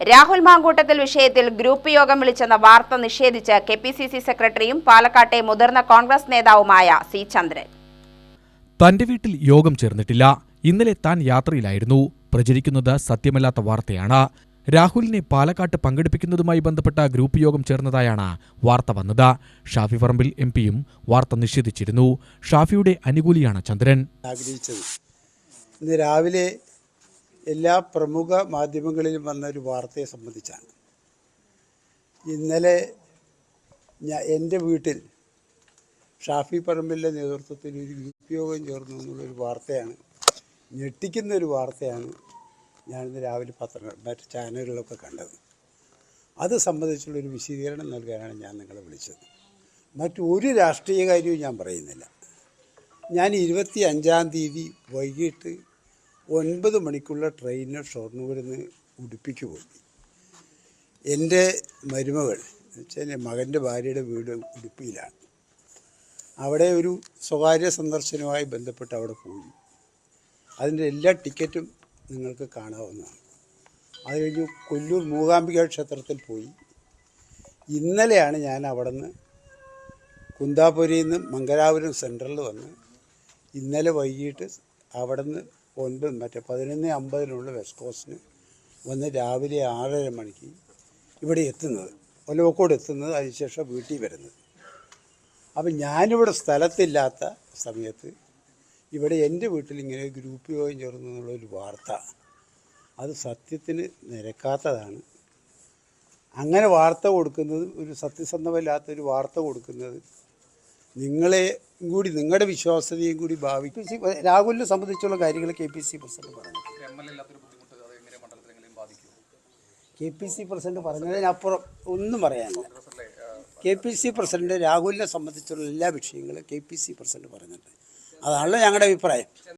രാഹുൽ മാങ്കൂട്ടത്തിൽ വിഷയത്തിൽ ഗ്രൂപ്പ് യോഗം വിളിച്ചെന്ന വാർത്ത നിഷേധിച്ച് കെ പി സി സി സെക്രട്ടറിയും പാലക്കാട്ടെ മുതിർന്ന കോൺഗ്രസ് നേതാവുമായ സി ചന്ദ്രൻ. തന്റെ വീട്ടിൽ യോഗം ചേർന്നിട്ടില്ല. ഇന്നലെ താൻ യാത്രയിലായിരുന്നു. പ്രചരിക്കുന്നത് സത്യമല്ലാത്ത വാർത്തയാണ്. രാഹുലിനെ പാലക്കാട്ട് പങ്കെടുപ്പിക്കുന്നതുമായി ബന്ധപ്പെട്ട ഗ്രൂപ്പ് യോഗം ചേർന്നതായാണ് വാർത്ത വന്നത്. ഷാഫി പറമ്പിൽ എം പിയും വാർത്ത നിഷേധിച്ചിരുന്നു. ഷാഫിയുടെ അനുകൂലിയാണ് ചന്ദ്രൻ. ആഗ്രഹിച്ചത്. ഇന്ന് രാവിലെ എല്ലാ പ്രമുഖ മാധ്യമങ്ങളിലും വന്ന ഒരു വാർത്തയെ സംബന്ധിച്ചാണ്. ഇന്നലെ ഞാൻ എന്റെ വീട്ടിൽ ഷാഫി പറമ്പിലിന്റെ നേതൃത്വത്തിൽ ഒരു ഗ്രൂപ്പ് ചേർന്നു എന്നുള്ളൊരു വാർത്തയാണ് ഞെട്ടിക്കുന്ന ഒരു വാർത്തയാണ് ഞാനിന്ന് രാവിലെ പത്രങ്ങൾ മറ്റ് ചാനലുകളൊക്കെ കണ്ടത്. അത് സംബന്ധിച്ചുള്ളൊരു വിശദീകരണം നൽകാനാണ് ഞാൻ നിങ്ങളെ വിളിച്ചത്. മറ്റൊരു രാഷ്ട്രീയ കാര്യവും ഞാൻ പറയുന്നില്ല. ഞാൻ ഇരുപത്തി അഞ്ചാം തീയതി വൈകിട്ട് ഒൻപത് മണിക്കുള്ള ട്രെയിനിന് ഷൊർണൂരിൽ നിന്ന് ഉടുപ്പിക്ക് പോയി. എന്റെ മരുമകൾ എന്നുവെച്ചാൽ എന്റെ മകന്റെ ഭാര്യയുടെ വീട് ഉടുപ്പിയിലാണ്. അവിടെ ഒരു സ്വകാര്യ സന്ദർശനവുമായി ബന്ധപ്പെട്ട് അവിടെ പോയി. അതിന്റെ എല്ലാ ടിക്കറ്റും നിങ്ങൾക്ക് കാണാവുന്നതാണ്. അത് കഴിഞ്ഞ് കൊല്ലൂർ മൂകാംബിക ക്ഷേത്രത്തിൽ പോയി. ഇന്നലെയാണ് ഞാൻ അവിടെ നിന്ന് കുന്താപുരിയിൽ നിന്ന് മംഗലാപുരം സെൻട്രലിൽ വന്ന് ഇന്നലെ വൈകിട്ട് അവിടെ നിന്ന് ഒൻപത് മറ്റേ പതിനൊന്ന് അമ്പതിനുള്ള വെസ്റ്റ് കോസ്റ്റിന് വന്ന് രാവിലെ ആറര മണിക്ക് ഇവിടെ എത്തുന്നത്. ഒലവക്കോട് എത്തുന്നത് അതിനുശേഷം വീട്ടിൽ വരുന്നത്. അപ്പം ഞാനിവിടെ സ്ഥലത്തില്ലാത്ത സമയത്ത് ഇവിടെ എന്റെ വീട്ടിൽ ഇങ്ങനെ ഗ്രൂപ്പ് യോഗം ചേർന്നു എന്നുള്ളൊരു വാർത്ത. അത് സത്യത്തിന് നിരക്കാത്തതാണ്. അങ്ങനെ വാർത്ത കൊടുക്കുന്നത് ഒരു സത്യസന്ധമല്ലാത്തൊരു വാർത്ത കൊടുക്കുന്നത് നിങ്ങളെ കൂടി നിങ്ങളുടെ വിശ്വാസ്യതയും കൂടി ഭാവിക്കും. സി രാഹുലിനെ സംബന്ധിച്ചുള്ള കാര്യങ്ങൾ കെ പി സി പ്രസിഡന്റ് പറഞ്ഞു. കെ പി സി പ്രസിഡന്റ് പറഞ്ഞതിനപ്പുറം ഒന്നും പറയാനില്ല. കെ പി സി പ്രസിഡന്റ് രാഹുലിനെ സംബന്ധിച്ചുള്ള എല്ലാ വിഷയങ്ങളും കെ പി സി പ്രസിഡന്റ് പറഞ്ഞിട്ടുണ്ട്. അതാണല്ലോ ഞങ്ങളുടെ അഭിപ്രായം.